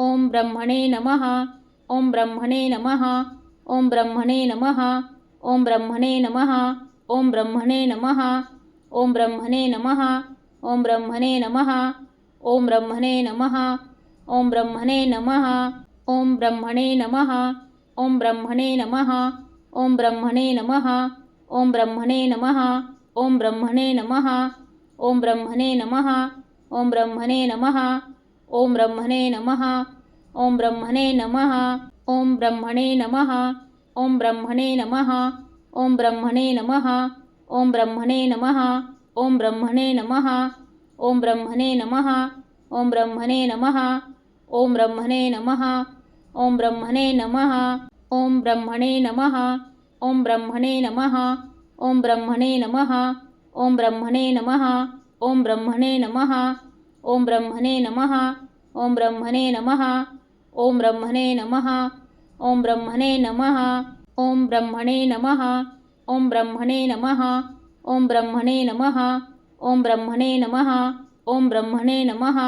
ओम ब्रह्मणे नमः ओम ब्रह्मणे नमः ओम ब्रह्मणे नमः ओम ब्रह्मणे नमः ओम ब्रह्मणे नमः ओम ब्रह्मणे नमः ओम ब्रह्मणे नमः ओम ब्रह्मणे नमः ओम ब्रह्मणे नमः ओम ब्रह्मणे नमः ओम ब्रह्मणे नमः ओम ब्रह्मणे नमः ओम ब्रह्मणे नमः ओम ब्रह्मणे नमः ओम ब्रह्मणे नमः ओम ब्रह्मणे नमः ओम ब्रह्मणे नमः ओम ब्रह्मणे नमः ओम ब्रह्मणे नमः ओम ब्रह्मणे नमः ओम ब्रह्मणे नमः ओम ब्रह्मणे नमः ओम ब्रह्मणे नमः ओम ब्रह्मणे नमः ओम ब्रह्मणे नमः ओम ब्रह्मणे नमः ओम ब्रह्मणे नमः ओम ब्रह्मणे नमः ओम ब्रह्मणे नमः ओम ब्रह्मणे नमः ओम ब्रह्मणे नमः ओम ब्रह्मणे नमः ओम ब्रह्मणे नमः ओम ब्रह्मणे नमः ओम ब्रह्मणे नमः ओम ब्रह्मणे नमः ओम ब्रह्मणे नमः ओम ब्रह्मणे नमः ओम ब्रह्मणे नमः ओम ब्रह्मणे नमः ओम ब्रह्मणे नमः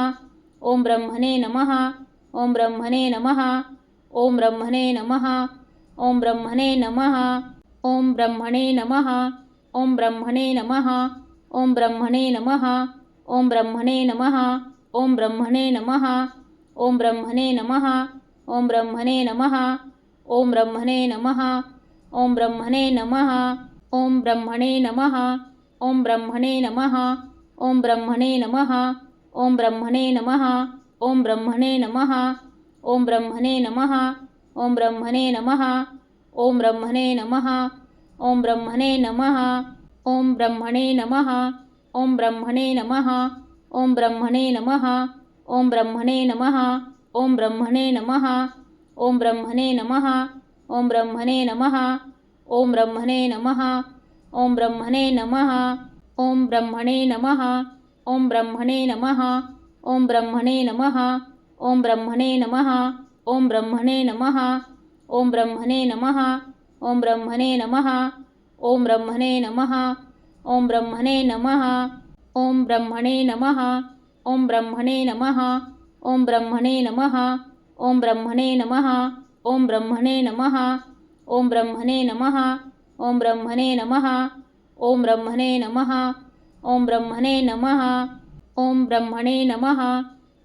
ओम ब्रह्मणे नमः ओम ब्रह्मणे नमः ओम ब्रह्मणे नमः ओम ब्रह्मणे नमः ओम ब्रह्मणे नमः ओम ब्रह्मणे नमः ओम ब्रह्मणे नमः ओम ब्रह्मणे नमः ओम ब्रह्मणे नमः ओम ब्रह्मणे नमः ओम ब्रह्मणे नमः ओम ब्रह्मणे नमः ओम ब्रह्मणे नमः ओम ब्रह्मणे नमः ओम ब्रह्मणे नमः ओम ब्रह्मणे नमः ओम ब्रह्मणे नमः ओम ब्रह्मणे नमः ओम ब्रह्मणे नमः ओम ब्रह्मणे नमः ओम ब्रह्मणे नमः ओम ब्रह्मणे नमः ओम ब्रह्मणे नमः ओम ब्रह्मणे नमः ओम ब्रह्मणे नमः ओम ब्रह्मणे नमः ओम ब्रह्मणे नमः ओम ब्रह्मणे नमः ओम ब्रह्मणे नमः ओम ब्रह्मणे नमः ओम ब्रह्मणे नमः ओम ब्रह्मणे नमः ओम ब्रह्मणे नमः ओम ब्रह्मणे नमः ओम ब्रह्मणे नमः ओम ब्रह्मणे नमः ओम ब्रह्मणे नमः ओम ब्रह्मणे नमः ओम ब्रह्मणे नमः ओम ब्रह्मणे नमः ओम ब्रह्मणे नमः ओम ब्रह्मणे नमः ओम ब्रह्मणे नमः ओम ब्रह्मणे नमः ओम ब्रह्मणे नमः ओम ब्रह्मणे नमः ओम ब्रह्मणे नमः ओम ब्रह्मणे नमः ओम ब्रह्मणे नमः ओम ब्रह्मणे नमः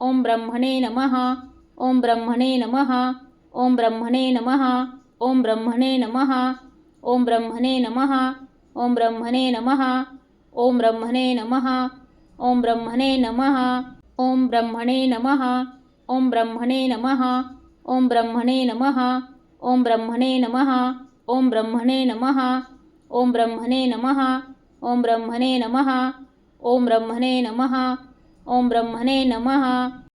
ओम ब्रह्मणे नमः ओम ब्रह्मणे नमः ओम ब्रह्मणे नमः ओम ब्रह्मणे नमः ओम ब्रह्मणे नमः ओम ब्रह्मणे नमः ओम ब्रह्मणे नमः ओम ब्रह्मणे नमः ओम ब्रह्मणे नमः ओम ब्रह्मणे नमः ओम ब्रह्मणे नमः ओम ब्रह्मणे नमः ओम ब्रह्मणे नमः ओम ब्रह्मणे नमः ओम ब्रह्मणे नमः ओम ब्रह्मणे नमः ओम ब्रह्मणे नमः